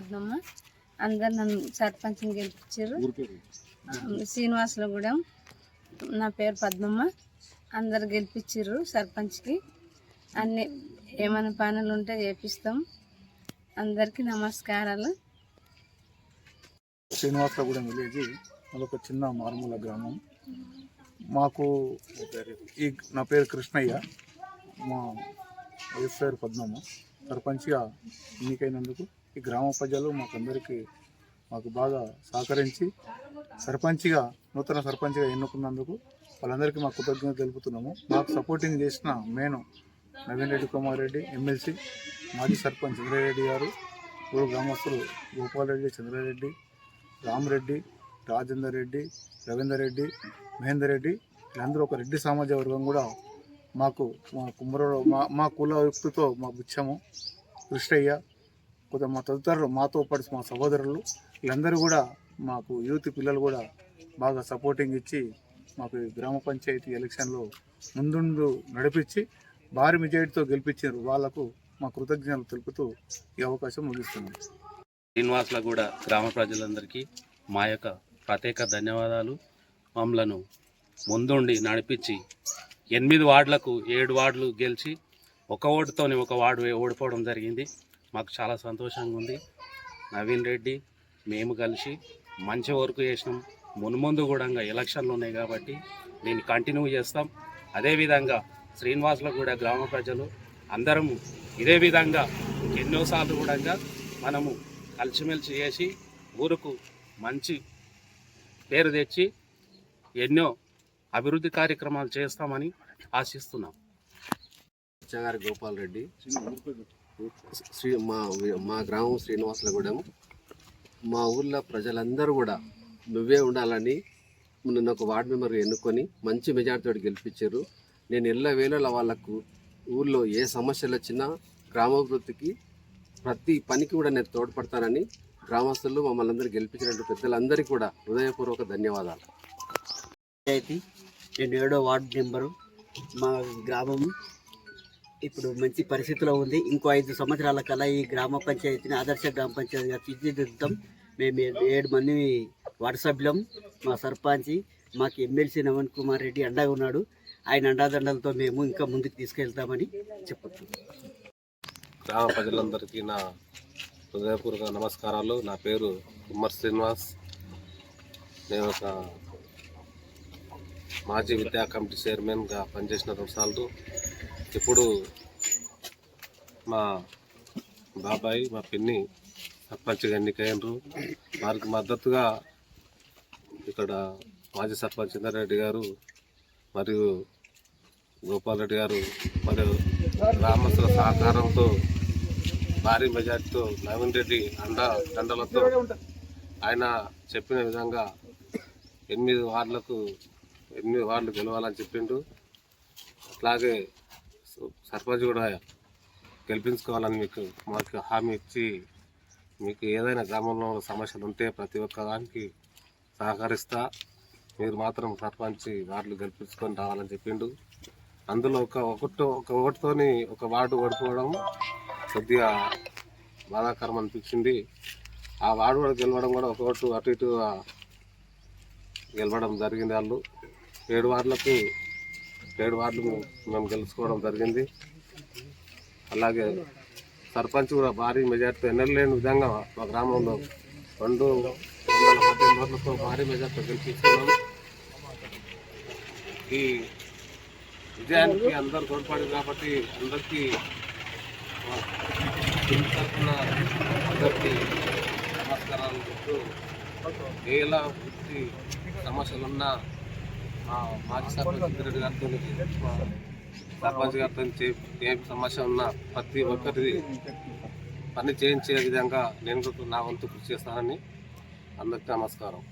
పద్మమ్మ అందరు నన్ను సర్పంచ్ని గెలిపించారు. శ్రీనివాసులు కూడా నా పేరు పద్మమ్మ. అందరు గెలిపించారు సర్పంచ్కి. అన్ని ఏమైనా పనులు ఉంటే చేపిస్తాం. అందరికీ నమస్కారాలు. శ్రీనివాసగూడెం విలేజ్ అదొక చిన్న మారుమూల గ్రామం. మాకు ఈ నా పేరు కృష్ణయ్య. మా వైఫ్ పేరు పద్మమ్మ. సర్పంచ్గా ఎన్నికైనందుకు ఈ గ్రామ ప్రజలు మాకందరికీ మాకు బాగా సహకరించి సర్పంచ్గా నూతన సర్పంచ్గా ఎన్నుకున్నందుకు వాళ్ళందరికీ మా కృతజ్ఞత తెలుపుతున్నాము. మాకు సపోర్టింగ్ చేసిన మేను నవీన్ రెడ్డి కుమార్ రెడ్డి ఎమ్మెల్సీ మాజీ సర్పంచ్ చంద్రారెడ్డి గారు ఊరు గ్రామస్తులు గోపాల్ రెడ్డి చంద్రారెడ్డి రామరెడ్డి రాజేందర్ రెడ్డి రవీందర్ రెడ్డి మహేందర్ రెడ్డి వీళ్ళందరూ ఒక రెడ్డి సామాజిక వర్గం కూడా మాకు మా కుమ్మర మా మా కుల యుక్తితో మా బుచ్చము కృష్ణయ్య కొద్దిగా మా తదితరులు మాతో పాటు మా సహోదరులు వీళ్ళందరూ కూడా మాకు యూత్ పిల్లలు కూడా బాగా సపోర్టింగ్ ఇచ్చి మాకు గ్రామ పంచాయతీ ఎలక్షన్లో ముందుండు నడిపించి భారీ మెజార్టీతో గెలిపించారు. వాళ్ళకు మా కృతజ్ఞతలు తెలుపుతూ ఈ అవకాశం ముగిస్తున్నాం. శ్రీనివాసుల కూడా గ్రామ ప్రజలందరికీ మా యొక్క ప్రత్యేక ధన్యవాదాలు. మమ్మలను ముందుండి నడిపించి ఎనిమిది వార్డులకు ఏడు వార్డులు గెలిచి ఒక ఓటుతోని ఒక వార్డు ఓడిపోవడం జరిగింది. మాకు చాలా సంతోషంగా ఉంది నవీన్ రెడ్డి మేము కలిసి మంచి వర్క్ చేసినాం. మున్ముందు కూడా ఎలక్షన్లు ఉన్నాయి కాబట్టి దీన్ని కంటిన్యూ చేస్తాం. అదేవిధంగా శ్రీనివాసులకు కూడా గ్రామ ప్రజలు అందరం ఇదే విధంగా ఎన్నోసార్లు కూడా మనము కలిసిమెలిసి చేసి ఊరుకు మంచి పేరు తెచ్చి ఎన్నో అభివృద్ధి కార్యక్రమాలు చేస్తామని ఆశిస్తున్నాం. గారి గోపాల్ రెడ్డి. శ్రీ మా మా గ్రామం శ్రీనివాసులగూడెం మా ఊర్లో ప్రజలందరూ కూడా నువ్వే ఉండాలని నిన్న ఒక వార్డు మెంబర్ ఎన్నుకొని మంచి మెజార్టీతో గెలిపించారు. నేను ఎల్ల వేళల వాళ్ళకు ఊళ్ళో ఏ సమస్యలు వచ్చినా గ్రామాభివృద్ధికి ప్రతి పనికి కూడా నేను తోడ్పడతానని గ్రామస్తులు మమ్మల్ని అందరూ గెలిపించినట్టు పెద్దలందరికీ కూడా హృదయపూర్వక ధన్యవాదాలు. పంచాయతీ నేను ఏడో వార్డు నెంబరు మా గ్రామం ఇప్పుడు మంచి పరిస్థితిలో ఉంది. ఇంకో ఐదు సంవత్సరాల కల్లా ఈ గ్రామ పంచాయతీని ఆదర్శ గ్రామ పంచాయతీగా తీర్చిదిద్దుతాం. మేము ఏడు మంది వార్డు సభ్యులం మా సర్పంచి మాకు ఎమ్మెల్సీ నవన్ కుమార్ రెడ్డి అండగా ఉన్నాడు. ఆయన అండాదండలతో మేము ఇంకా ముందుకు తీసుకెళ్తామని చెప్పచ్చు. గ్రామ ప్రజలందరికీ నా హృదయపూర్వక నమస్కారాలు. నా పేరు కుమ్మర్ శ్రీనివాస్. నేను ఒక మాజీ విద్యా కమిటీ చైర్మన్గా పనిచేసిన రెండు సార్లు ఇప్పుడు మా బాబాయ్ మా పిన్ని సర్పంచ్గా ఎన్నికయ్యారు వారికి మద్దతుగా ఇక్కడ మాజీ సర్పంచ్ ఇందారెడ్డి గారు మరియు గోపాల్ రెడ్డి గారు మరియు గ్రామస్తుల సహకారంతో భారీ మెజార్టీతో నవీన్ రెడ్డి అండ దండలతో ఆయన చెప్పిన విధంగా ఎనిమిది వార్డులకు ఎనిమిది వార్డులు గెలవాలని చెప్పిండు. అట్లాగే సర్పంచ్ కూడా గెలిపించుకోవాలని మీకు మాకు హామీ ఇచ్చి మీకు ఏదైనా గ్రామంలో సమస్యలు ఉంటే ప్రతి ఒక్క దానికి సహకరిస్తా. మీరు మాత్రం సర్పంచ్ వార్డులు గెలిపించుకొని రావాలని చెప్పిండు. అందులో ఒక ఒకటి ఒక ఓటుతోని ఒక వార్డు ఓడిపోవడం కొద్దిగా బాధాకరం అనిపించింది. ఆ వార్డు కూడా గెలవడం కూడా ఒక ఓటు అటు ఇటు గెలవడం జరిగింది వాళ్ళు. ఏడు వార్డులకు ఏడు వార్డులు మేము- గెలుచుకోవడం జరిగింది. అలాగే సర్పంచ్ కూడా భారీ మెజార్టీతో ఎన్నలేని విధంగా మా గ్రామంలో రెండు వందల పద్దెనిమిది ఓట్లతో భారీ మెజార్టీతో గెలిపించుకున్నాం. ఈ విజయానికి అందరు తోడ్పడి కాబట్టి అందరికీ తరఫున అందరికీ నమస్కారాలు చెప్తూ ఏలా వృత్తి సమస్యలున్నా మాజీ సర్పంచ్ రెడ్డి గారితో సర్పంచ్ గారితో ఏ సమస్య ఉన్నా ప్రతి ఒక్కరిది పని చేయించే విధంగా నేను కూడా నా వంతు కృషి చేస్తానని అందరికీ నమస్కారం.